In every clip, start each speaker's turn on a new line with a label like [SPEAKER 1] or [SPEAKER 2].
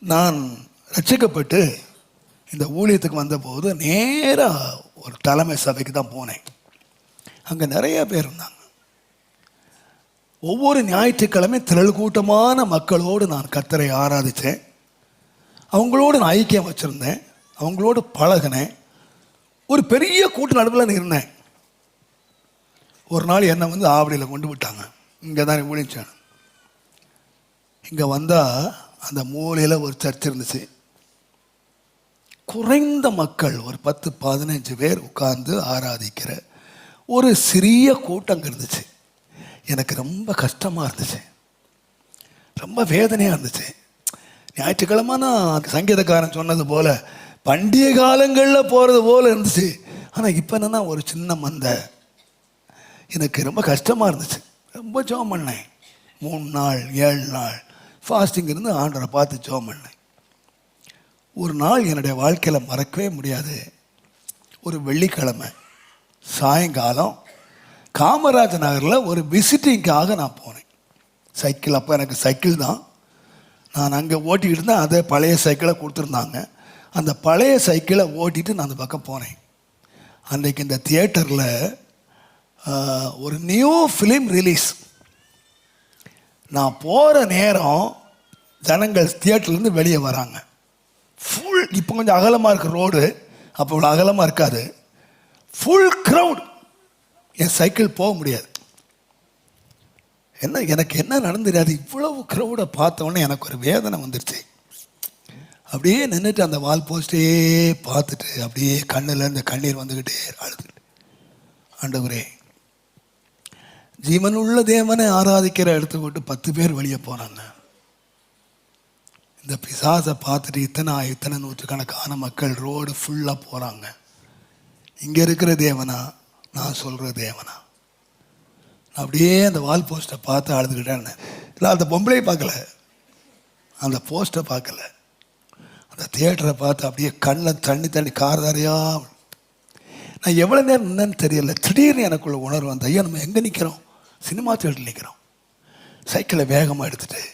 [SPEAKER 1] நான் ரட்சிக்கப்பட்டு இந்த ஊழியத்துக்கு வந்தபோது நேராக ஒரு தலைமை சபைக்கு தான் போனேன். அங்கே நிறைய பேர் இருந்தாங்க. ஒவ்வொரு ஞாயிற்றுக்கிழமை திரள் கூட்டமான மக்களோடு நான் கத்தரை ஆராதித்தேன். அவங்களோடு நான் ஐக்கியம் வச்சுருந்தேன். அவங்களோடு பழகினேன். ஒரு பெரிய கூட்ட நடுவில் நான் இருந்தேன். ஒரு நாள் என்னை வந்து ஆவடியில் கொண்டு விட்டாங்க. இங்கே தான் ஊழிச்சேன் இங்கே வந்தால் அந்த மூலையில் ஒரு சர்ச் இருந்துச்சு. குறைந்த மக்கள் ஒரு பத்து பதினஞ்சு பேர் உட்கார்ந்து ஆராதிக்கிற ஒரு சிறிய கூட்டம் இருந்துச்சு. எனக்கு ரொம்ப கஷ்டமாக இருந்துச்சு. ரொம்ப வேதனையாக இருந்துச்சு. ஞாயிற்றுக்கிழமை நான் சங்கீதக்காரன் சொன்னது போல் பண்டிகை காலங்களில் போகிறது போல் இருந்துச்சு. ஆனால் இப்போ என்னன்னா ஒரு சின்ன மந்தை. எனக்கு ரொம்ப கஷ்டமாக இருந்துச்சு. ரொம்ப ஜோம் பண்ணேன். மூணு நாள் ஏழு நாள் ஃபாஸ்டிங் இருந்து ஆண்டரை பார்த்து ஜோம் பண்ணேன். ஒரு நாள் என்னுடைய வாழ்க்கையில் மறக்கவே முடியாது. ஒரு வெள்ளிக்கிழமை சாயங்காலம் காமராஜ நகரில் ஒரு விசிட்டிங்காக நான் போனேன். சைக்கிள் அப்போ எனக்கு சைக்கிள் தான். நான் அங்கே ஓட்டிக்கிட்டு இருந்தேன் அதே பழைய சைக்கிளை கொடுத்துருந்தாங்க. அந்த பழைய சைக்கிளை ஓட்டிட்டு நான் அந்த பக்கம் போனேன். அன்றைக்கு இந்த தியேட்டரில் ஒரு நியூ ஃபிலிம் ரிலீஸ். நான் போகிற நேரம் ஜனங்கள் தியேட்டர்லேருந்து வெளியே வராங்க. ஃபுல் இப்போ கொஞ்சம் அகலமாக இருக்கிற ரோடு அப்போ இவ்வளோ அகலமாக இருக்காது. ஃபுல் க்ரௌட் என் சைக்கிள் போக முடியாது. என்ன எனக்கு என்ன நடந்துரு இவ்வளவு க்ரௌடை பார்த்தோன்னே எனக்கு ஒரு வேதனை வந்துடுச்சு அப்படியே நின்றுட்டு அந்த வால் போஸ்டே பார்த்துட்டு அப்படியே கண்ணில் இருந்து கண்ணீர் வந்துக்கிட்டே அழுதுட்டு. ஆண்டவரே ஜீவனுள்ள தேவனை ஆராதிக்கிற இடத்துக்கு விட்டு பத்து பேர் வெளியே போனாங்க இந்த பிசாசை பார்த்துட்டு இத்தனை இத்தனை நூற்றுக்கணக்கான மக்கள் ரோடு ஃபுல்லாக போகிறாங்க இங்கே இருக்கிற தேவனா? நான் சொல்கிற தேவனா? நான் அப்படியே அந்த வால் போஸ்ட்டை பார்த்து அழுதுகிட்டேன் இல்லை அந்த பொம்பளையை பார்க்கல. அந்த போஸ்ட்டை பார்க்கல. அந்த தியேட்டரை பார்த்து அப்படியே கண்ணில் தண்ணி தண்ணி காரதாரியா நான் எவ்வளோ நேரம் இருந்தேன்னு தெரியல. திடீர்னு எனக்குள்ள உணர்வு வந்த ஐயா நம்ம எங்கே நிற்கிறோம் சினிமா தியேட்டர் நிற்கிறோம் சைக்கிளை வேகமாக எடுத்துகிட்டு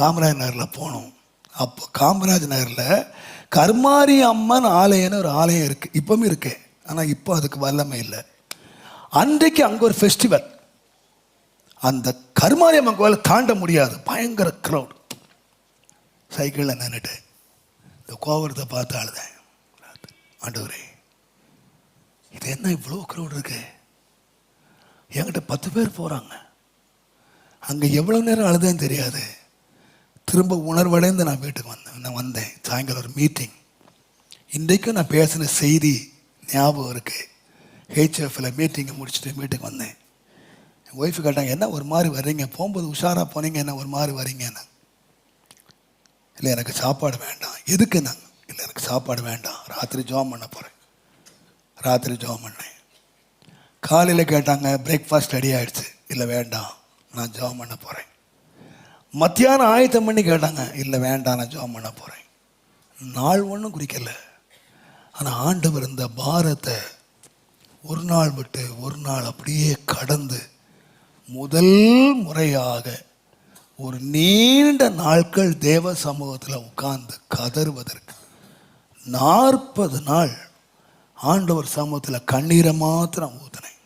[SPEAKER 1] காமராஜ் நகரில் போனோம். அப்போ காமராஜ் நகரில் கர்மாரி அம்மன் ஆலயம்னு ஒரு ஆலயம் இருக்குது இப்போவும் இருக்கு. ஆனால் இப்போ அதுக்கு வல்லமை இல்லை. அன்றைக்கு அங்கே ஒரு ஃபெஸ்டிவல் அந்த கருமாரி அம்மன் கோயிலை தாண்ட முடியாது. பயங்கர க்ரௌட் சைக்கிளில் நின்றுட்டு இந்த கோபுரத்தை பார்த்து அழுதேன். ஆண்டவரே இது என்ன இவ்வளோ க்ரௌட் இருக்கு? என்கிட்ட பத்து பேர் போகிறாங்க அங்கே எவ்வளோ நேரம் அழுதேன்னு தெரியாது. திரும்ப உணர்வடைந்து நான் வீட்டுக்கு வந்தேன் நான் வந்தேன். சாயங்காலம் ஒரு மீட்டிங் இன்றைக்கும் நான் பேசின செய்தி ஞாபகம் இருக்குது ஹெச்எஃப்பில் மீட்டிங்கை முடிச்சுட்டு வீட்டுக்கு வந்தேன். என் ஒய்ஃபு கேட்டாங்க என்ன ஒரு மாதிரி வர்றீங்க? போகும்போது உஷாராக போனீங்க என்ன ஒரு மாதிரி வரீங்கன்னு இல்லை எனக்கு சாப்பாடு வேண்டாம். எதுக்கு? நான் இல்லை எனக்கு சாப்பாடு வேண்டாம். ராத்திரி ஜோம் பண்ண போகிறேன் ராத்திரி ஜோம் பண்ணேன். காலையில் கேட்டாங்க பிரேக்ஃபாஸ்ட் ரெடி ஆகிடுச்சு இல்லை வேண்டாம். நான் ஜோம் பண்ண போகிறேன் மத்தியானம் ஆயத்தம் பண்ணி கேட்டாங்க இல்லை வேண்டாம் நான் ஜோம் பண்ண போகிறேன் நாள் ஒன்றும் குறிக்கல. ஆனால் ஆண்டவர் இந்த பாரத்தை ஒரு நாள் விட்டு ஒரு நாள் அப்படியே கடந்து முதல் முறையாக ஒரு நீண்ட நாட்கள் தேவ சமூகத்தில் உட்கார்ந்து கதறுவதற்கு நாற்பது நாள் ஆண்டவர் சமூகத்தில் கண்ணீரை மாத்திரம் ஊத்தினேன்.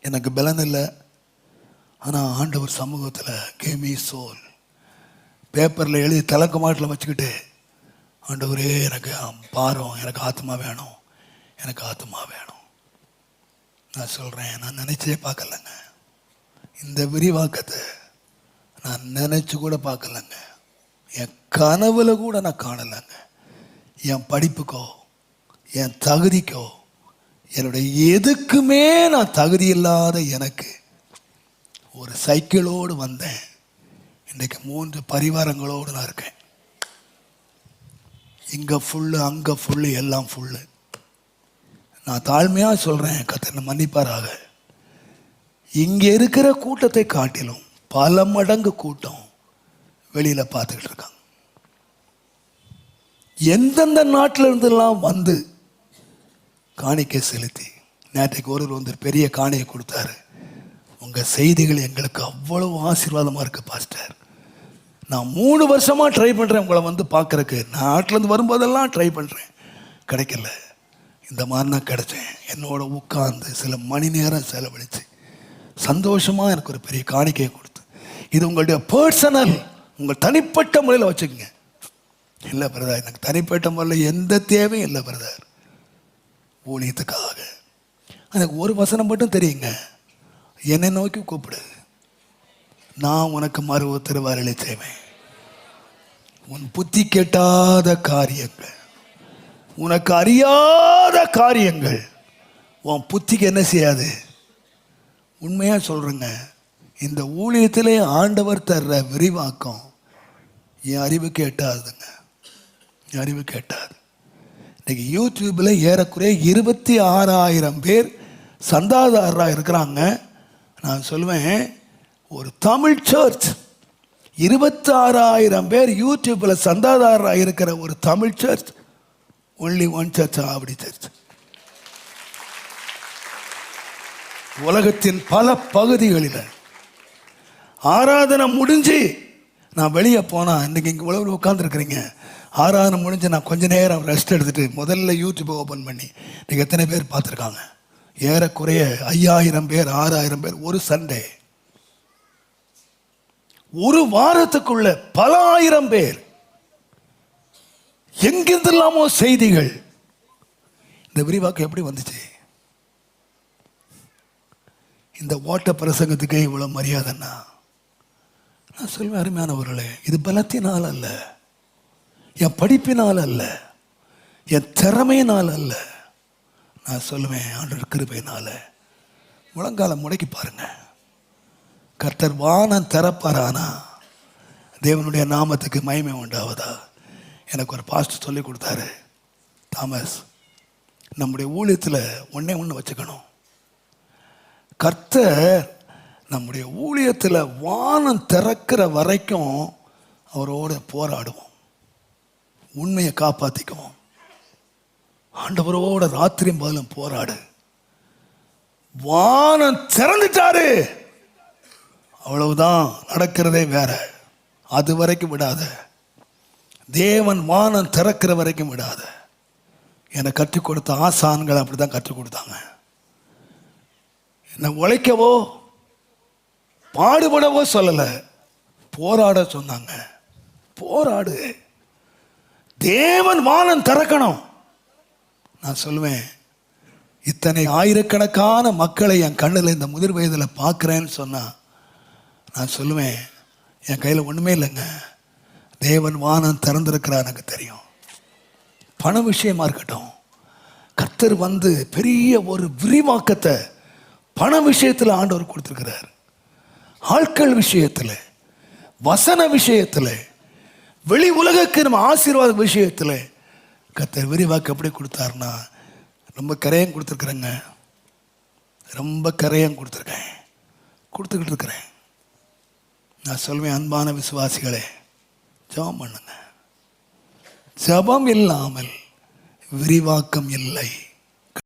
[SPEAKER 1] எனக்கு பலன் இல்லை. ஆனால் ஆண்டவர் சமூகத்தில் கேமி சோல் பேப்பரில் எழுதி தலக்கு மாட்டில் வச்சுக்கிட்டு ஆண்டவரே எனக்கு பாரம் எனக்கு ஆத்மா வேணும் எனக்கு ஆத்மா வேணும். நான் சொல்கிறேன் நான் நினச்சே பார்க்கலங்க. இந்த விரிவாக்கத்தை நான் நினச்சி கூட பார்க்கலங்க. என் கனவுல கூட நான் காணலைங்க. என் படிப்புக்கோ என் தகுதிக்கோ என்னுடைய எதுக்குமே நான் தகுதி இல்லாத எனக்கு ஒரு சைக்கிளோடு வந்தேன். இன்றைக்கு மூன்று பரிவாரங்களோடு நான் இருக்கேன். இங்கே ஃபுல்லு அங்கே ஃபுல்லு எல்லாம் ஃபுல்லு நான் தாழ்மையாக சொல்கிறேன் கத்தனை மன்னிப்பாராக. இங்கே இருக்கிற கூட்டத்தை காட்டிலும் பல மடங்கு கூட்டம் வெளியில் பார்த்துக்கிட்டு இருக்காங்க. எந்தெந்த நாட்டில் இருந்தெல்லாம் வந்து காணிக்கை செலுத்தி நேற்றைக்கு ஒருவர் வந்து பெரிய காணியை கொடுத்தாரு. உங்கள் செய்திகள் எங்களுக்கு அவ்வளவு ஆசீர்வாதமாக இருக்குது பாஸ்டர் நான் மூணு வருஷமாக ட்ரை பண்ணுறேன் உங்களை வந்து பார்க்குறக்கு நாட்டிலேருந்து வரும்போதெல்லாம் ட்ரை பண்ணுறேன் கிடைக்கல. இந்த மாதிரி நான் கிடச்சேன். என்னோட உட்கார்ந்து சில மணி நேரம் செலவழித்து சந்தோஷமாக எனக்கு ஒரு பெரிய காணிக்கையை கொடுத்து. இது உங்களுடைய பர்சனல் உங்கள் தனிப்பட்ட முறையில் வச்சுக்கோங்க. இல்லை பிரதா எனக்கு தனிப்பட்ட முறையில் எந்த தேவையும் இல்லை பிரதர் ஊழியத்துக்காக. எனக்கு ஒரு வசனம் மட்டும் தெரியுங்க. என்னை நோக்கி கூப்பிடு. நான் உனக்கு மறு உத்தரவாரிலை செய்வேன் உன் புத்தி கேட்டாத காரியங்கள் உனக்கு அறியாத காரியங்கள் உன் புத்திக்கு என்ன செய்யாது? உண்மையாக சொல்கிறேங்க இந்த ஊழியத்திலே ஆண்டவர் தர்ற விரிவாக்கம் என் அறிவு கேட்டாதுங்க. என் அறிவு கேட்டாது. இன்றைக்கி யூடியூப்பில் ஏறக்குறைய இருபத்தி ஆறாயிரம் பேர் சந்தாதாரராக இருக்கிறாங்க. நான் சொல்லுவேன் ஒரு தமிழ் சர்ச் இருபத்தாறாயிரம் பேர் யூடியூப்பில் சந்தாதாரராக இருக்கிற ஒரு Tamil church only one church Avadi church உலகத்தின் பல பகுதிகளில். ஆராதனை முடிஞ்சு நான் வெளியே போனால் இன்றைக்கி இங்கே உழவு உட்காந்துருக்குறீங்க ஆராதனை முடிஞ்சு நான் கொஞ்ச நேரம் ரெஸ்ட் எடுத்துகிட்டு முதல்ல யூடியூப்பை ஓப்பன் பண்ணி நீங்கள் எத்தனை பேர் பார்த்துருக்காங்க? ஏறக்குறைய ஐயாயிரம் பேர் ஆறாயிரம் பேர் ஒரு சண்டே. ஒரு வாரத்துக்குள்ள பல ஆயிரம் பேர். எங்கிருந்தெல்லாமோ செய்திகள். இந்த விரிவாக்கம் எப்படி வந்துச்சு? இந்த ஓட்ட பிரசங்கத்துக்கே இவ்வளோ மரியாதைன்னா நான் சொல்வேன் அருமையானவர்களே இது பலத்தினால் அல்ல. என் படிப்பினால் அல்ல. என் திறமையினால் அல்ல. நான் சொல்லுவேன் ஆண்டவர் கிருபையினால். முழங்கால முடக்கி பாருங்க. கர்த்தர் வானம் திறப்பாரானா? தேவனுடைய நாமத்துக்கு மயமே உண்டாவதா? எனக்கு ஒரு பாஸ்ட் சொல்லி கொடுத்தாரு. தாமஸ் நம்முடைய ஊழியத்தில் ஒன்றே ஒன்று வச்சுக்கணும். கர்த்தர் நம்முடைய ஊழியத்தில் வானம் திறக்கிற வரைக்கும் அவரோட போராடுவோம். உண்மையை காப்பாற்றிக்குவோம் ஆண்டவரோட ராத்திரியும் பதிலும் போராடு. வானம் திறந்துட்டாரு. அவ்வளவுதான் நடக்கிறதே வேற. அது வரைக்கும் விடாத. தேவன் வானம் திறக்கிற வரைக்கும் விடாத. எனக்கு கற்றுக் கொடுத்த ஆசான்கள் அப்படி தான் கற்றுக் கொடுத்தாங்க. என்னை உழைக்கவோ பாடுபடவோ சொல்லலை. போராட சொன்னாங்க. போராடு. தேவன் வானம் திறக்கணும். நான் சொல்லுவேன் இத்தனை ஆயிரக்கணக்கான மக்களை என் கண்ணில் இந்த முதிர் வயதில் பார்க்குறேன்னு சொன்னால் நான் சொல்லுவேன் என் கையில் ஒன்றுமே இல்லைங்க. தேவன் வானம் திறந்திருக்கிறார் எனக்கு தெரியும். பண விஷயமா இருக்கட்டும். கர்த்தர் வந்து பெரிய ஒரு விரிவாக்கத்தை பண விஷயத்தில் ஆண்டவர் கொடுத்துருக்கிறார். ஆட்கள் விஷயத்தில் வசன விஷயத்தில் வெளி உலகக்கு நம்ம ஆசீர்வாத விஷயத்தில் கத்தர் விரிவாக்க எப்படி கொடுத்தாருன்னா ரொம்ப கரையம் கொடுத்துருக்குறேங்க. ரொம்ப கரையம் கொடுத்துருக்கேன். கொடுத்துக்கிட்டு இருக்கிறேன். நான் சொல்வேன் அன்பான விசுவாசிகளே ஜெபம் பண்ணுங்க. ஜெபம் இல்லாமல் விரிவாக்கம் இல்லை.